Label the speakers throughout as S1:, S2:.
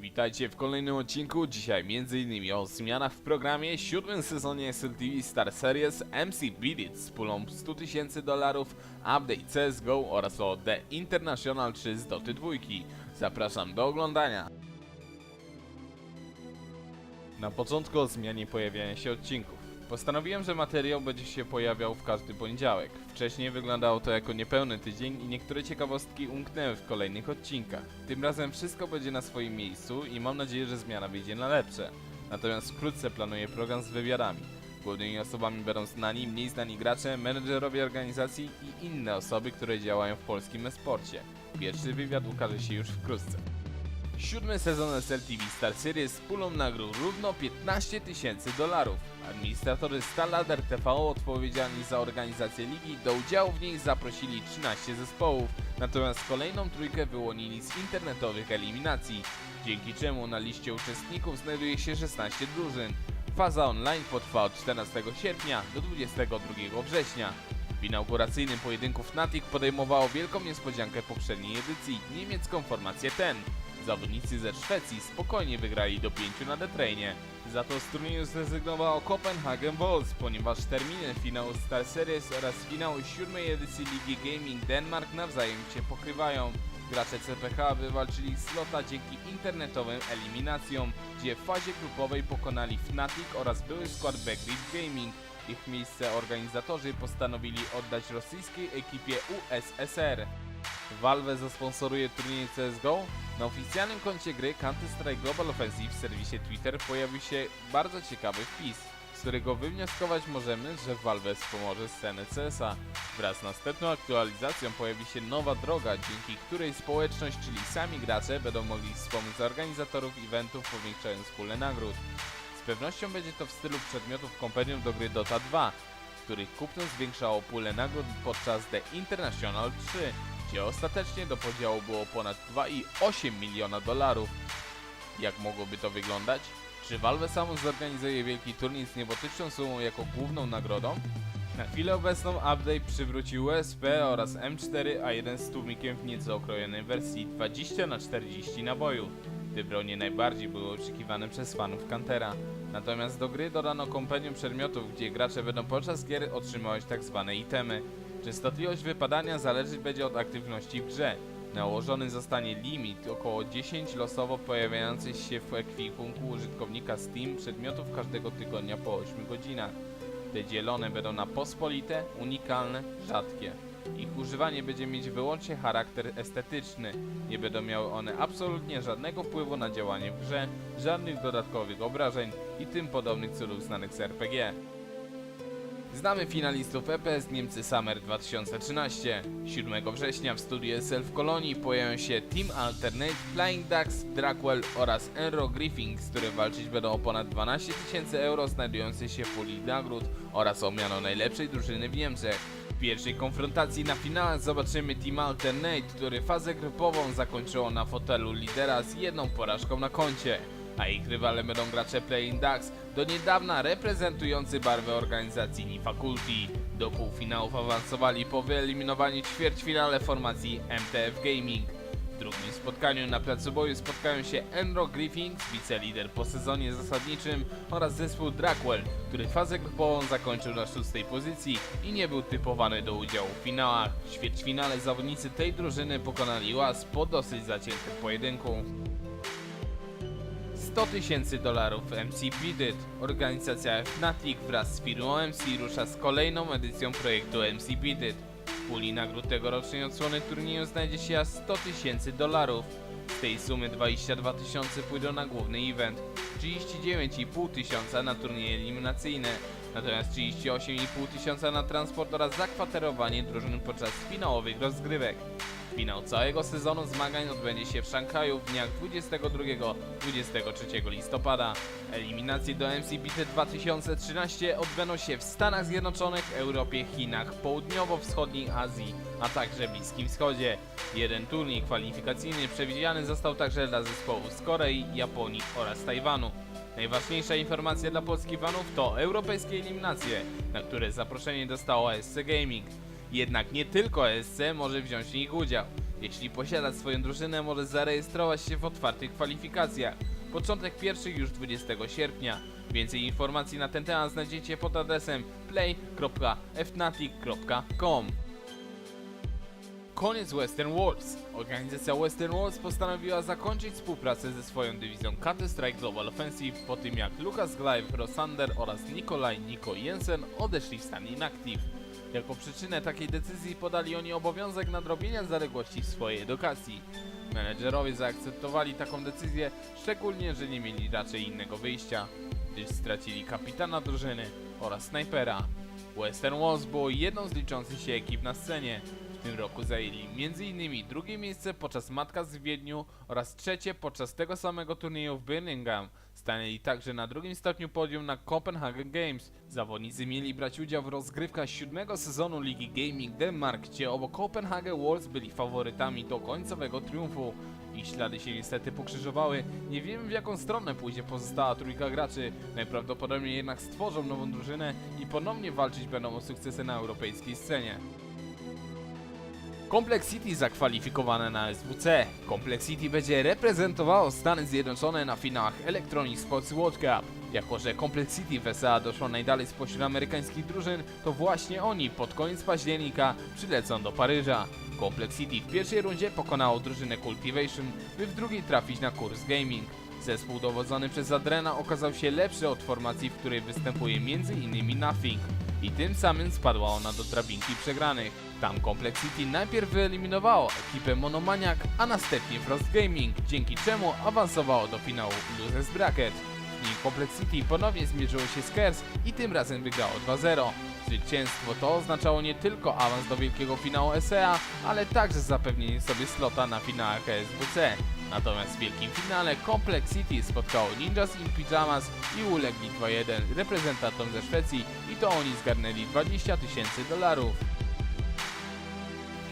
S1: Witajcie w kolejnym odcinku. Dzisiaj m.in. o zmianach w programie, siódmym sezonie SLTV Star Series, MC Beat It z pulą 100 tysięcy dolarów, update CSGO oraz o The International 3 z Doty 2. Zapraszam do oglądania. Na początku o zmianie pojawiania się odcinków. Postanowiłem, że materiał będzie się pojawiał w każdy poniedziałek. Wcześniej wyglądało to jako niepełny tydzień i niektóre ciekawostki umknęły w kolejnych odcinkach. Tym razem wszystko będzie na swoim miejscu i mam nadzieję, że zmiana wyjdzie na lepsze. Natomiast wkrótce planuję program z wywiadami. Głównymi osobami będą znani, mniej znani gracze, menedżerowie organizacji i inne osoby, które działają w polskim esporcie. Pierwszy wywiad ukaże się już wkrótce. Siódmy sezon SLTV Star Series z pulą nagród równo 15 tysięcy dolarów. Administratorzy Stalader TV odpowiedzialni za organizację ligi do udziału w niej zaprosili 13 zespołów, natomiast kolejną trójkę wyłonili z internetowych eliminacji, dzięki czemu na liście uczestników znajduje się 16 drużyn. Faza online potrwa od 14 sierpnia do 22 września. W inauguracyjnym pojedynku Fnatic podejmowało wielką niespodziankę poprzedniej edycji, niemiecką formację TEN. Zawodnicy ze Szwecji spokojnie wygrali do 5 na detrainie. Za to z turnieju zrezygnowało Copenhagen Wolves, ponieważ terminy finału Star Series oraz finału siódmej edycji Ligi Gaming Denmark nawzajem się pokrywają. Gracze CPH wywalczyli slota dzięki internetowym eliminacjom, gdzie w fazie grupowej pokonali Fnatic oraz były skład Backreach Gaming. Ich miejsce organizatorzy postanowili oddać rosyjskiej ekipie USSR. Valve zasponsoruje turniej CSGO? Na oficjalnym koncie gry Counter-Strike Global Offensive w serwisie Twitter pojawił się bardzo ciekawy wpis, z którego wywnioskować możemy, że Valve wspomoże scenę CSA. Wraz z następną aktualizacją pojawi się nowa droga, dzięki której społeczność, czyli sami gracze, będą mogli wspomóc organizatorów eventów, powiększając pulę nagród. Z pewnością będzie to w stylu przedmiotów kompendium do gry Dota 2, których kupno zwiększało pulę nagród podczas The International 3, gdzie ostatecznie do podziału było ponad 2,8 miliona dolarów. Jak mogłoby to wyglądać? Czy Valve samo zorganizuje wielki turniej z niebotyczną sumą jako główną nagrodą? Na chwilę obecną update przywrócił USP oraz M4, a jeden z tłumikiem w nieco okrojonej wersji 20 na 40 nabojów. Te bronie najbardziej były oczekiwane przez fanów Kantera. Natomiast do gry dodano kompendium przedmiotów, gdzie gracze będą podczas gier otrzymywać tzw. itemy. Częstotliwość wypadania zależeć będzie od aktywności w grze. Nałożony zostanie limit około 10 losowo pojawiających się w ekwipunku użytkownika Steam przedmiotów każdego tygodnia po 8 godzinach. Te dzielone będą na pospolite, unikalne, rzadkie. Ich używanie będzie mieć wyłącznie charakter estetyczny. Nie będą miały one absolutnie żadnego wpływu na działanie w grze, żadnych dodatkowych obrażeń i tym podobnych cudów znanych z RPG. Znamy finalistów EPS Niemcy Summer 2013. 7 września w studiu SL w Kolonii pojawią się Team Alternate, Flying Ducks, Drackwell oraz Enro Griffins, które walczyć będą o ponad 12 tysięcy euro znajdujące się w puli nagród oraz o miano najlepszej drużyny w Niemczech. W pierwszej konfrontacji na finałach zobaczymy Team Alternate, który fazę grupową zakończyło na fotelu lidera z jedną porażką na koncie a ich rywale będą gracze Playing Ducks, do niedawna reprezentujący barwę organizacji Nifaculty. Do półfinałów awansowali po wyeliminowaniu ćwierćfinale formacji MTF Gaming. W drugim spotkaniu na placu boju spotkają się Enro Griffins, wicelider po sezonie zasadniczym oraz zespół Drackwell, który fazę grupową zakończył na szóstej pozycji i nie był typowany do udziału w finałach. W ćwierćfinale zawodnicy tej drużyny pokonali łaz po dosyć zaciętym pojedynku. 100 tysięcy dolarów MC Beat It. Organizacja Fnatic wraz z firmą MC rusza z kolejną edycją projektu MC Beat It. W puli nagród tegorocznej odsłony turnieju znajdzie się aż 100 tysięcy dolarów. Z tej sumy 22 tysiące pójdą na główny event, 39,5 tysiąca na turnieje eliminacyjne, natomiast 38,5 tysiąca na transport oraz zakwaterowanie drużyn podczas finałowych rozgrywek. Finał całego sezonu zmagań odbędzie się w Szanghaju w dniach 22-23 listopada. Eliminacje do MCBT 2013 odbędą się w Stanach Zjednoczonych, Europie, Chinach, Południowo-Wschodniej Azji, a także Bliskim Wschodzie. Jeden turniej kwalifikacyjny przewidziany został także dla zespołów z Korei, Japonii oraz Tajwanu. Najważniejsza informacja dla polskich fanów to europejskie eliminacje, na które zaproszenie dostało SC Gaming. Jednak nie tylko SC może wziąć w nich udział. Jeśli posiada swoją drużynę, może zarejestrować się w otwartych kwalifikacjach. Początek pierwszych już 20 sierpnia. Więcej informacji na ten temat znajdziecie pod adresem play.fnatic.com. Koniec Western Wars. Organizacja Western Wars postanowiła zakończyć współpracę ze swoją dywizją Counter-Strike Global Offensive po tym jak Lucas Gleiv, Rosander oraz Nikolaj Niko Jensen odeszli w stan inactive. Jako przyczynę takiej decyzji podali oni obowiązek nadrobienia zaległości w swojej edukacji. Menedżerowie zaakceptowali taką decyzję, szczególnie, że nie mieli raczej innego wyjścia, gdyż stracili kapitana drużyny oraz snajpera. Western Wars było jedną z liczących się ekip na scenie. W tym roku zajęli m.in. drugie miejsce podczas Matka z Wiedniu oraz trzecie podczas tego samego turnieju w Birmingham. Stanęli także na drugim stopniu podium na Copenhagen Games. Zawodnicy mieli brać udział w rozgrywkach siódmego sezonu Ligi Gaming Denmark, gdzie obok Copenhagen Wolves byli faworytami do końcowego triumfu. Ich ślady się niestety pokrzyżowały. Nie wiemy w jaką stronę pójdzie pozostała trójka graczy. Najprawdopodobniej jednak stworzą nową drużynę i ponownie walczyć będą o sukcesy na europejskiej scenie. Complex City zakwalifikowane na SWC. Complex City będzie reprezentowało Stany Zjednoczone na finałach Electronic Sports World Cup. Jako, że Complex City w SA doszło najdalej spośród amerykańskich drużyn, to właśnie oni pod koniec października przylecą do Paryża. Complex City w pierwszej rundzie pokonało drużynę Cultivation, by w drugiej trafić na kurs Gaming. Zespół dowodzony przez Adrena okazał się lepszy od formacji, w której występuje m.in. Nothing i tym samym spadła ona do drabinki przegranych. Tam Complex City najpierw wyeliminowało ekipę Monomaniac, a następnie Frost Gaming, dzięki czemu awansowało do finału Losers Bracket. W nim Complex City ponownie zmierzyło się z Kers i tym razem wygrało 2-0. Zwycięstwo to oznaczało nie tylko awans do wielkiego finału SEA, ale także zapewnienie sobie slota na finałach SWC. Natomiast w wielkim finale Complex City spotkało Ninjas in Pyjamas i ulegli 2-1 reprezentantom ze Szwecji i to oni zgarnęli 20 tysięcy dolarów.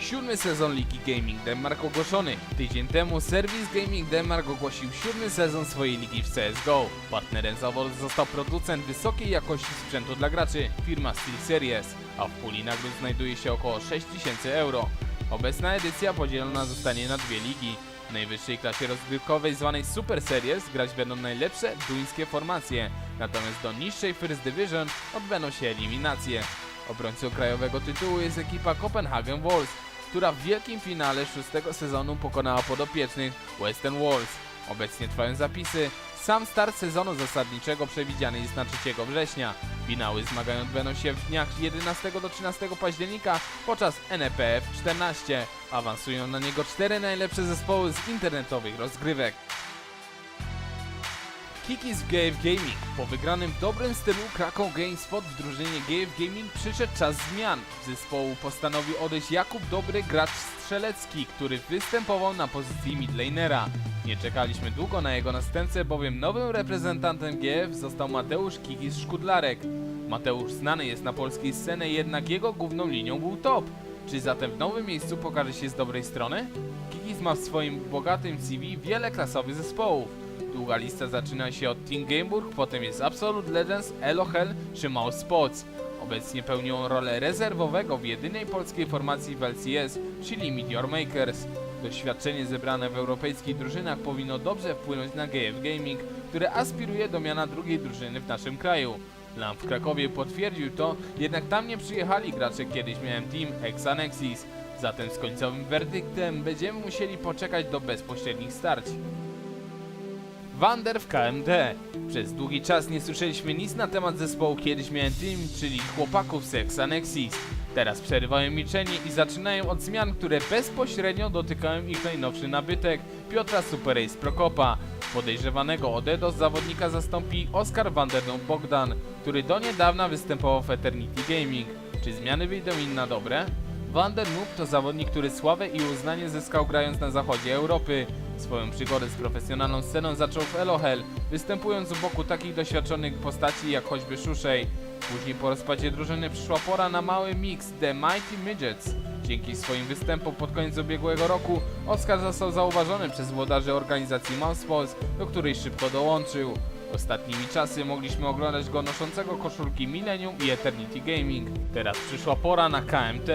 S1: Siódmy sezon Ligi Gaming Denmark ogłoszony. Tydzień temu serwis Gaming Denmark ogłosił siódmy sezon swojej ligi w CSGO. Partnerem zawodu został producent wysokiej jakości sprzętu dla graczy, firma SteelSeries, a w puli nagród znajduje się około 6000 euro. Obecna edycja podzielona zostanie na dwie ligi. W najwyższej klasie rozgrywkowej zwanej Super Series grać będą najlepsze duńskie formacje, natomiast do niższej First Division odbędą się eliminacje. Obrońcą krajowego tytułu jest ekipa Copenhagen Wolves, która w wielkim finale szóstego sezonu pokonała podopiecznych Western Wolves. Obecnie trwają zapisy. Sam start sezonu zasadniczego przewidziany jest na 3 września. Finały zmagań odbędą się w dniach 11 do 13 października podczas NEPF 14. Awansują na niego cztery najlepsze zespoły z internetowych rozgrywek. Kikis GF Gaming. Po wygranym dobrym stylu Krakow GameSpot w drużynie GF Gaming przyszedł czas zmian. Z zespołu postanowił odejść Jakub Dobry, gracz strzelecki, który występował na pozycji midlanera. Nie czekaliśmy długo na jego następcę, bowiem nowym reprezentantem GF został Mateusz Kikis Szkudlarek. Mateusz znany jest na polskiej scenie, jednak jego główną linią był top. Czy zatem w nowym miejscu pokaże się z dobrej strony? Kikis ma w swoim bogatym CV wiele klasowych zespołów. Długa lista zaczyna się od Team Gameburg, potem jest Absolute Legends, Elohel czy Mouse Sports. Obecnie pełni on rolę rezerwowego w jedynej polskiej formacji w LCS, czyli Meteor Makers. Doświadczenie zebrane w europejskich drużynach powinno dobrze wpłynąć na GF Gaming, które aspiruje do miana drugiej drużyny w naszym kraju. Lam w Krakowie potwierdził to, jednak tam nie przyjechali gracze kiedyś miałem team Hexanexis. Zatem z końcowym werdyktem będziemy musieli poczekać do bezpośrednich starć. Wander w KMD. Przez długi czas nie słyszeliśmy nic na temat zespołu kiedyś miałem team, czyli chłopaków z Hexanexis. Teraz przerywają milczenie i zaczynają od zmian, które bezpośrednio dotykają ich najnowszy nabytek Piotra Super Ace Prokopa. Podejrzewanego o DDoS zawodnika zastąpi Oskar Vanderdon Bogdan, który do niedawna występował w Eternity Gaming. Czy zmiany wyjdą im na dobre? Vander Noob to zawodnik, który sławę i uznanie zyskał grając na zachodzie Europy. Swoją przygodę z profesjonalną sceną zaczął w Elohel, występując u boku takich doświadczonych postaci jak choćby Shushei. Później po rozpadzie drużyny przyszła pora na mały mix The Mighty Midgets. Dzięki swoim występom pod koniec ubiegłego roku Oscar został zauważony przez włodarzy organizacji Mouseballs, do której szybko dołączył. Ostatnimi czasy mogliśmy oglądać go noszącego koszulki Millennium i Eternity Gaming. Teraz przyszła pora na KMT.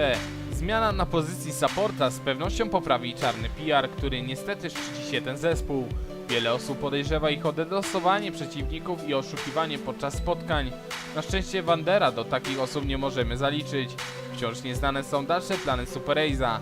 S1: Zmiana na pozycji supporta z pewnością poprawi czarny PR, który niestety szczyci się ten zespół. Wiele osób podejrzewa ich o dedosowanie przeciwników i oszukiwanie podczas spotkań. Na szczęście Wandera do takich osób nie możemy zaliczyć. Wciąż nieznane są dalsze plany Super Aiza.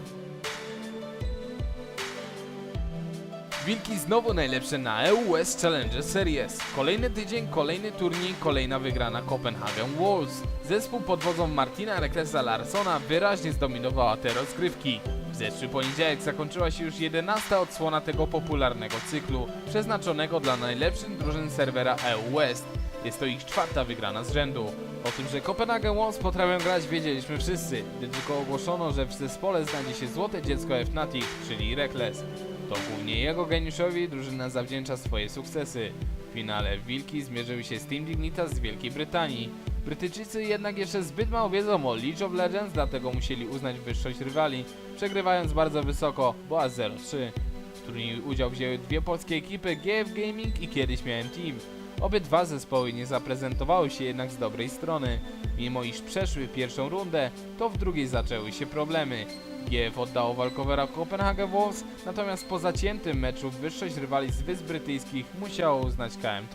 S1: Wilki znowu najlepsze na EU West Challenger Series. Kolejny tydzień, kolejny turniej, kolejna wygrana Copenhagen Wolves. Zespół pod wodzą Martina Reklesa Larsona wyraźnie zdominowała te rozgrywki. W zeszły poniedziałek zakończyła się już 11 odsłona tego popularnego cyklu, przeznaczonego dla najlepszych drużyn serwera EU West. Jest to ich czwarta wygrana z rzędu. O tym, że Copenhagen Wolves potrafią grać wiedzieliśmy wszyscy, gdy tylko ogłoszono, że w zespole znajdzie się złote dziecko Fnatic, czyli Reckless. To głównie jego geniuszowi drużyna zawdzięcza swoje sukcesy. W finale Wilki zmierzyły się z Team Dignitas z Wielkiej Brytanii. Brytyjczycy jednak jeszcze zbyt mało wiedzą o League of Legends, dlatego musieli uznać wyższość rywali, przegrywając bardzo wysoko, bo aż 0-3. W turnieju udział wzięły dwie polskie ekipy, GF Gaming i kiedyś miałem Team. Obydwa zespoły nie zaprezentowały się jednak z dobrej strony. Mimo iż przeszły pierwszą rundę, to w drugiej zaczęły się problemy. GF oddało walkowera Copenhagen Wolves, natomiast po zaciętym meczu wyższość rywali z Wysp Brytyjskich musiało uznać KMT.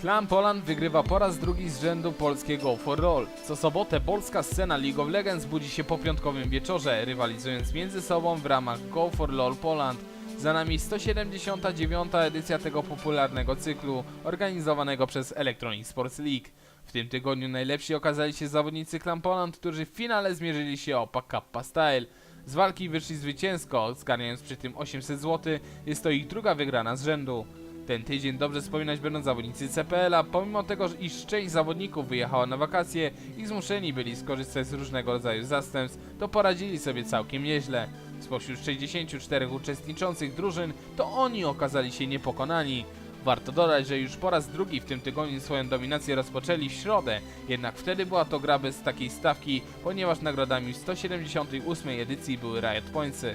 S1: Clan Poland wygrywa po raz drugi z rzędu polskie Go for Roll. Co sobotę polska scena League of Legends budzi się po piątkowym wieczorze, rywalizując między sobą w ramach Go for LoL Poland. Za nami 179. edycja tego popularnego cyklu, organizowanego przez Electronic Sports League. W tym tygodniu najlepsi okazali się zawodnicy Clan Poland, którzy w finale zmierzyli się o Kappa Style. Z walki wyszli zwycięsko, zgarniając przy tym 800 zł, jest to ich druga wygrana z rzędu. Ten tydzień dobrze wspominać będą zawodnicy CPL-a, pomimo tego, że iż część zawodników wyjechała na wakacje i zmuszeni byli skorzystać z różnego rodzaju zastępstw, to poradzili sobie całkiem nieźle. Spośród 64 uczestniczących drużyn, to oni okazali się niepokonani. Warto dodać, że już po raz drugi w tym tygodniu swoją dominację rozpoczęli w środę, jednak wtedy była to gra bez takiej stawki, ponieważ nagrodami 178 edycji były Riot Pointsy.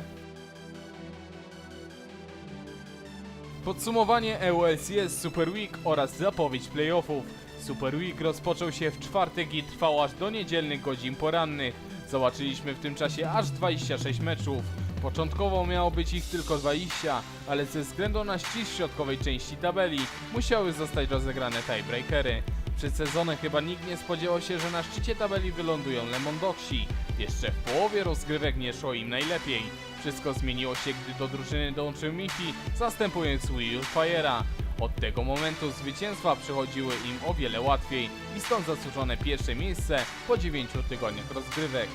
S1: Podsumowanie EULCS Super Week oraz zapowiedź playoffów. Super Week rozpoczął się w czwartek i trwał aż do niedzielnych godzin porannych. Zobaczyliśmy w tym czasie aż 26 meczów. Początkowo miało być ich tylko 20, ale ze względu na ścisk środkowej części tabeli musiały zostać rozegrane tiebreakery. Przed sezonem chyba nikt nie spodziewał się, że na szczycie tabeli wylądują Lemon Doksi. Jeszcze w połowie rozgrywek nie szło im najlepiej. Wszystko zmieniło się, gdy do drużyny dołączył Miffy, zastępując Will Fire'a. Od tego momentu zwycięstwa przychodziły im o wiele łatwiej i stąd zasłużone pierwsze miejsce po 9 tygodniach rozgrywek.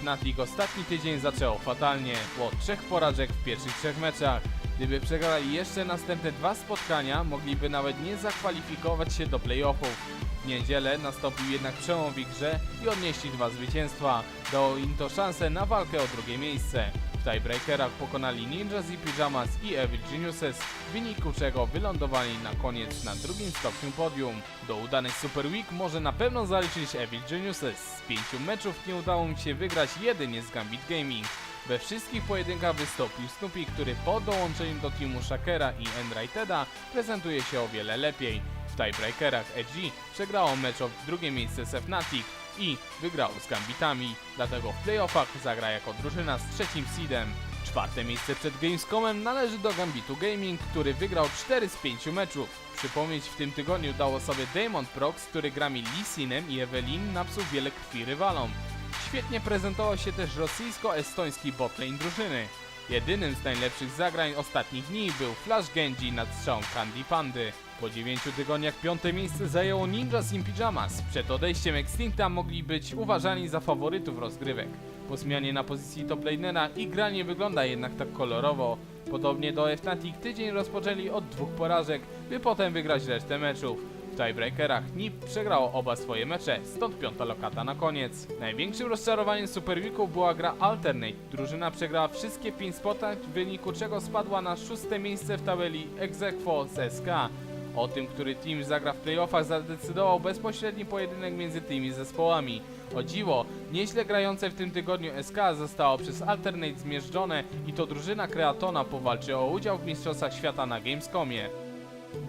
S1: Fnatic ostatni tydzień zaczęło fatalnie, po trzech porażek w pierwszych trzech meczach. Gdyby przegrali jeszcze następne dwa spotkania, mogliby nawet nie zakwalifikować się do playoffów. W niedzielę nastąpił jednak przełom w grze i odnieśli dwa zwycięstwa. Dało im to szansę na walkę o drugie miejsce. W tiebreakerach pokonali Ninjas i Pyjamas i Evil Geniuses, w wyniku czego wylądowali na koniec na drugim stopniu podium. Do udanej Super Week może na pewno zaliczyć Evil Geniuses. Z pięciu meczów nie udało im się wygrać jedynie z Gambit Gaming. We wszystkich pojedynkach wystąpił Snoopy, który po dołączeniu do teamu Shakera i Enrighteda prezentuje się o wiele lepiej. W tiebreakerach EG przegrało mecz o drugie miejsce z Fnatic i wygrało z Gambitami, dlatego w playoffach zagra jako drużyna z trzecim seedem. Czwarte miejsce przed Gamescomem należy do Gambitu Gaming, który wygrał 4 z 5 meczów. Przypomnieć w tym tygodniu dało sobie Damon Prox, który grami Lee Sinem i Evelyn napsuł wiele krwi rywalom. Świetnie prezentował się też rosyjsko-estoński botlane drużyny. Jedynym z najlepszych zagrań ostatnich dni był Flash Genji nad strzałą Candy Pandy. Po 9 tygodniach piąte miejsce zajęło Ninjas in Pyjamas. Przed odejściem Extincta mogli być uważani za faworytów rozgrywek. Po zmianie na pozycji toplanera ich gra nie wygląda jednak tak kolorowo. Podobnie do Fnatic tydzień rozpoczęli od dwóch porażek, by potem wygrać resztę meczów. W tiebreakerach NIP przegrało oba swoje mecze, stąd piąta lokata na koniec. Największym rozczarowaniem Super Weeków była gra Alternate. Drużyna przegrała wszystkie 5 spotkań, w wyniku czego spadła na szóste miejsce w tabeli Exequo z SK. O tym, który team zagra w playoffach zadecydował bezpośredni pojedynek między tymi zespołami. O dziwo, nieźle grające w tym tygodniu SK zostało przez Alternate zmierzczone i to drużyna Kreatona powalczy o udział w Mistrzostwach Świata na Gamescomie.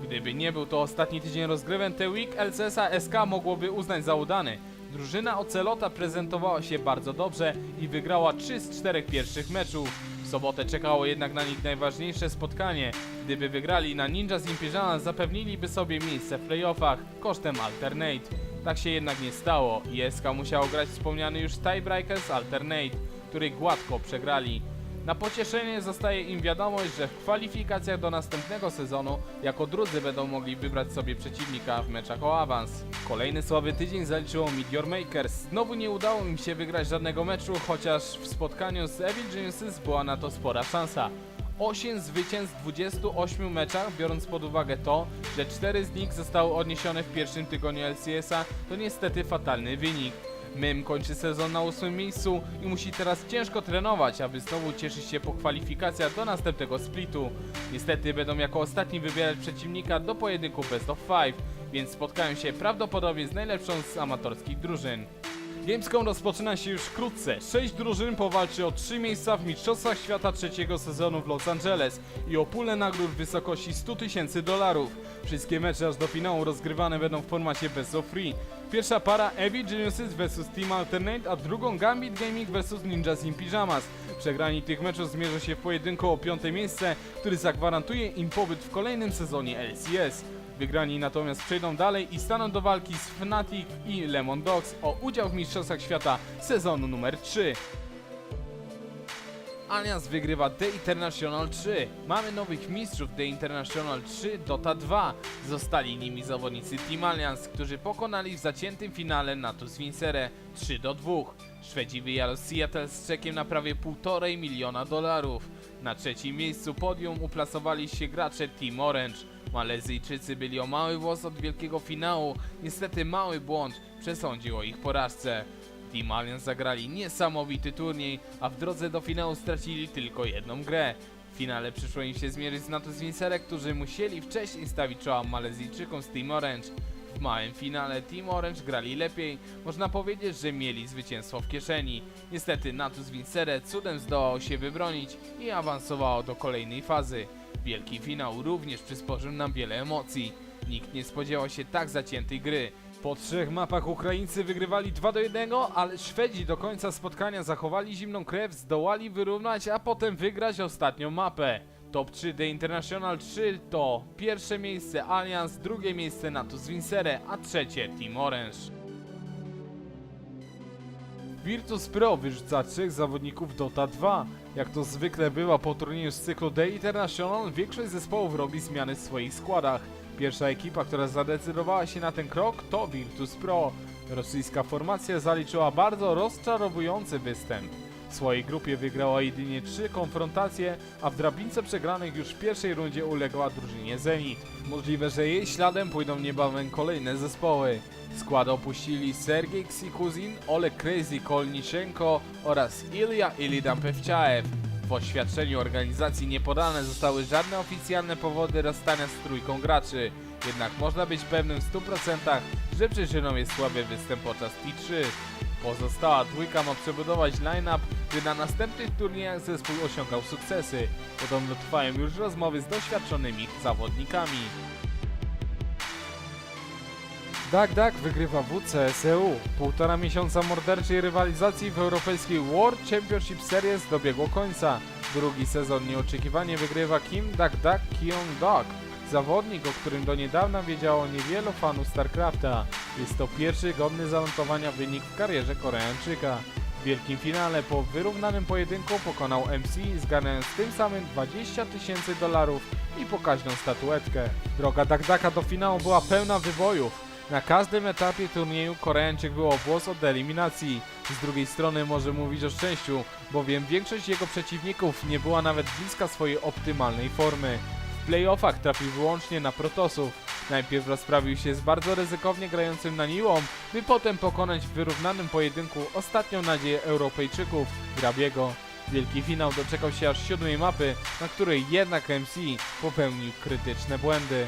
S1: Gdyby nie był to ostatni tydzień rozgrywek, The Week LCS-a SK mogłoby uznać za udany. Drużyna Ocelota prezentowała się bardzo dobrze i wygrała 3 z 4 pierwszych meczów. Sobotę czekało jednak na nich najważniejsze spotkanie. Gdyby wygrali na Ninja z Imperial zapewniliby sobie miejsce w playoffach kosztem Alternate. Tak się jednak nie stało i SK musiało grać wspomniany już Tiebreakers Alternate, który gładko przegrali. Na pocieszenie zostaje im wiadomość, że w kwalifikacjach do następnego sezonu jako drudzy będą mogli wybrać sobie przeciwnika w meczach o awans. Kolejny słaby tydzień zaliczyło Meteor Makers. Znowu nie udało im się wygrać żadnego meczu, chociaż w spotkaniu z Evil Geniuses była na to spora szansa. 8 zwycięstw w 28 meczach, biorąc pod uwagę to, że 4 z nich zostały odniesione w pierwszym tygodniu LCS-a, to niestety fatalny wynik. Mym kończy sezon na ósmym miejscu i musi teraz ciężko trenować, aby znowu cieszyć się po kwalifikacjach do następnego splitu. Niestety będą jako ostatni wybierać przeciwnika do pojedynku Best of 5, więc spotkają się prawdopodobnie z najlepszą z amatorskich drużyn. Gamescom rozpoczyna się już wkrótce. Sześć drużyn powalczy o trzy miejsca w Mistrzostwach Świata trzeciego sezonu w Los Angeles i o pulę nagród w wysokości 100 tysięcy dolarów. Wszystkie mecze aż do finału rozgrywane będą w formacie Best of Free. Pierwsza para Evil Geniuses vs Team Alternate, a drugą Gambit Gaming vs Ninjas in Pyjamas. Przegrani tych meczów zmierzą się w pojedynku o piąte miejsce, który zagwarantuje im pobyt w kolejnym sezonie LCS. Wygrani natomiast przejdą dalej i staną do walki z Fnatic i Lemon Dogs o udział w Mistrzostwach Świata sezonu numer 3. Allianz wygrywa The International 3. Mamy nowych mistrzów The International 3 Dota 2. Zostali nimi zawodnicy Team Allianz, którzy pokonali w zaciętym finale Natus Vincere 3 do 2. Szwedzi wyjechali z Seattle z czekiem na prawie 1,5 miliona dolarów. Na trzecim miejscu podium uplasowali się gracze Team Orange. Malezyjczycy byli o mały włos od wielkiego finału, niestety mały błąd przesądził o ich porażce. Team Alliance zagrali niesamowity turniej, a w drodze do finału stracili tylko jedną grę. W finale przyszło im się zmierzyć z Natus Vincere, którzy musieli wcześniej stawić czoła Malezyjczykom z Team Orange. W małym finale Team Orange grali lepiej, można powiedzieć, że mieli zwycięstwo w kieszeni. Niestety Natus Vincere cudem zdołał się wybronić i awansowało do kolejnej fazy. Wielki finał również przysporzył nam wiele emocji. Nikt nie spodziewał się tak zaciętej gry. Po trzech mapach Ukraińcy wygrywali 2 do 1, ale Szwedzi do końca spotkania zachowali zimną krew, zdołali wyrównać, a potem wygrać ostatnią mapę. Top 3 The International 3 to pierwsze miejsce Allianz, drugie miejsce Natus Vincere, a trzecie Team Orange. Virtus Pro wyrzuca trzech zawodników Dota 2. Jak to zwykle bywa po turnieju z cyklu The International, większość zespołów robi zmiany w swoich składach. Pierwsza ekipa, która zadecydowała się na ten krok to Virtus Pro. Rosyjska formacja zaliczyła bardzo rozczarowujący występ. W swojej grupie wygrała jedynie trzy konfrontacje, a w drabince przegranych już w pierwszej rundzie uległa drużynie Zenit. Możliwe, że jej śladem pójdą niebawem kolejne zespoły. Skład opuścili Sergiej Ksikuzin, Oleg Crazy Kolniszenko oraz Ilya Ilidam Pewciaew. W oświadczeniu organizacji nie podane zostały żadne oficjalne powody rozstania z trójką graczy. Jednak można być pewnym w 100%, że przyczyną jest słaby występ podczas T3. Pozostała dwójka ma przebudować line-up, by na następnych turniejach zespół osiągał sukcesy. Podobno trwają już rozmowy z doświadczonymi zawodnikami. Dak Dak wygrywa WCSEU. Półtora miesiąca morderczej rywalizacji w europejskiej World Championship Series dobiegło końca. Drugi sezon nieoczekiwanie wygrywa Kim Dak Dak Kyung Dok. Zawodnik, o którym do niedawna wiedziało niewielu fanów StarCrafta. Jest to pierwszy godny zanotowania wynik w karierze Koreańczyka. W wielkim finale po wyrównanym pojedynku pokonał MC, zgarniając tym samym 20 tysięcy dolarów i pokaźną statuetkę. Droga Dakdaka do finału była pełna wybojów. Na każdym etapie turnieju Koreańczyk był włos od eliminacji. Z drugiej strony może mówić o szczęściu, bowiem większość jego przeciwników nie była nawet bliska swojej optymalnej formy. W playoffach trafił wyłącznie na Protosów. Najpierw rozprawił się z bardzo ryzykownie grającym na Niłą, by potem pokonać w wyrównanym pojedynku ostatnią nadzieję Europejczyków, Grabiego. Wielki finał doczekał się aż siódmej mapy, na której jednak MC popełnił krytyczne błędy.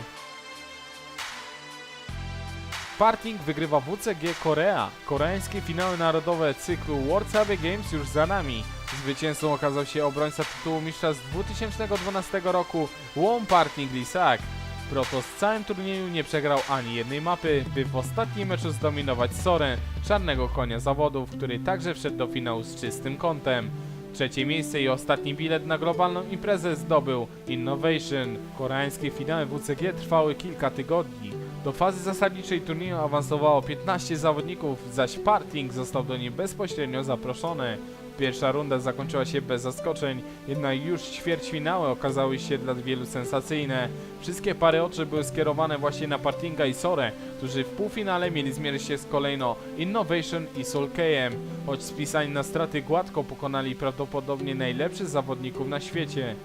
S1: Parting wygrywa WCG Korea. Koreańskie finały narodowe cyklu World Sabe Games już za nami. Zwycięzcą okazał się obrońca tytułu mistrza z 2012 roku Won Parting Lisak. Proto z całym turnieju nie przegrał ani jednej mapy, by w ostatnim meczu zdominować Sorę, czarnego konia zawodów, który także wszedł do finału z czystym kątem. Trzecie miejsce i ostatni bilet na globalną imprezę zdobył Innovation. Koreańskie finały WCG trwały kilka tygodni. Do fazy zasadniczej turnieju awansowało 15 zawodników, zaś Parting został do niej bezpośrednio zaproszony. Pierwsza runda zakończyła się bez zaskoczeń, jednak już ćwierćfinały okazały się dla wielu sensacyjne. Wszystkie pary oczy były skierowane właśnie na Partinga i Sorę, którzy w półfinale mieli zmierzyć się z kolejno Innovation i Solkejem. Choć spisani na straty gładko pokonali prawdopodobnie najlepszych zawodników na świecie.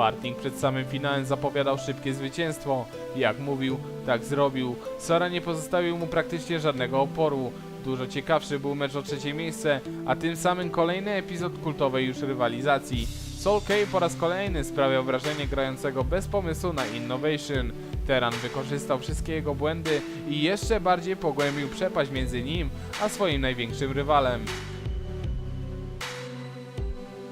S1: Parting przed samym finałem zapowiadał szybkie zwycięstwo. Jak mówił, tak zrobił. Sora nie pozostawił mu praktycznie żadnego oporu. Dużo ciekawszy był mecz o trzecie miejsce, a tym samym kolejny epizod kultowej już rywalizacji. Soul K po raz kolejny sprawiał wrażenie grającego bez pomysłu na Innovation. Teran wykorzystał wszystkie jego błędy i jeszcze bardziej pogłębił przepaść między nim a swoim największym rywalem.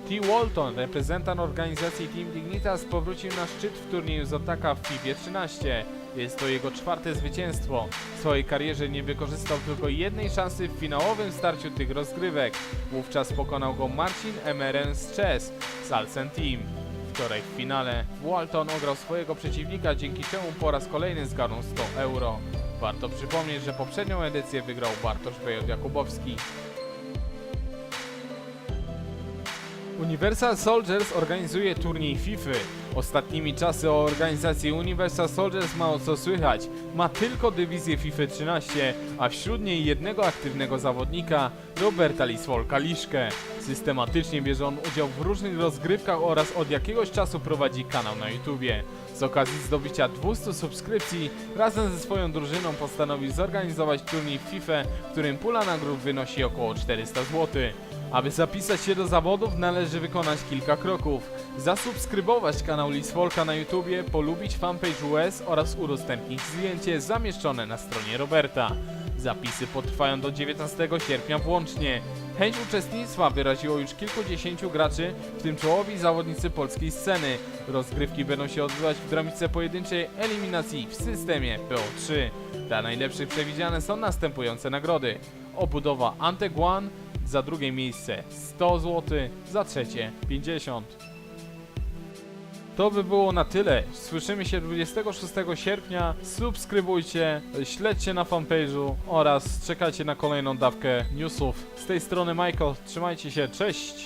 S1: T. Walton, reprezentant organizacji Team Dignitas, powrócił na szczyt w turnieju Zotaka w FIBie 13. Jest to jego czwarte zwycięstwo. W swojej karierze nie wykorzystał tylko jednej szansy w finałowym starciu tych rozgrywek. Wówczas pokonał go Marcin Emeren z Chess z Team. Wczoraj w finale Walton ograł swojego przeciwnika, dzięki czemu po raz kolejny zgarnął 100 euro. Warto przypomnieć, że poprzednią edycję wygrał Bartosz Bejot Jakubowski. Universal Soldiers organizuje turniej FIFA. Ostatnimi czasy o organizacji Universal Soldiers mało co słychać. Ma tylko dywizję FIFA 13, a wśród niej jednego aktywnego zawodnika, Roberta Liswolka-Liszkę. Systematycznie bierze on udział w różnych rozgrywkach oraz od jakiegoś czasu prowadzi kanał na YouTubie. Z okazji zdobycia 200 subskrypcji, razem ze swoją drużyną postanowił zorganizować turniej FIFA, w którym pula nagród wynosi około 400 zł. Aby zapisać się do zawodów należy wykonać kilka kroków. Zasubskrybować kanał Lisfolka na YouTubie, polubić fanpage US oraz udostępnić zdjęcie zamieszczone na stronie Roberta. Zapisy potrwają do 19 sierpnia włącznie. Chęć uczestnictwa wyraziło już kilkudziesięciu graczy, w tym czołowi zawodnicy polskiej sceny. Rozgrywki będą się odbywać w dramice pojedynczej eliminacji w systemie PO3. Dla najlepszych przewidziane są następujące nagrody. Obudowa Anteg One, za drugie miejsce 100 zł, za trzecie 50. To by było na tyle. Słyszymy się 26 sierpnia. Subskrybujcie, śledźcie na fanpage'u oraz czekajcie na kolejną dawkę newsów. Z tej strony Michael, trzymajcie się, cześć!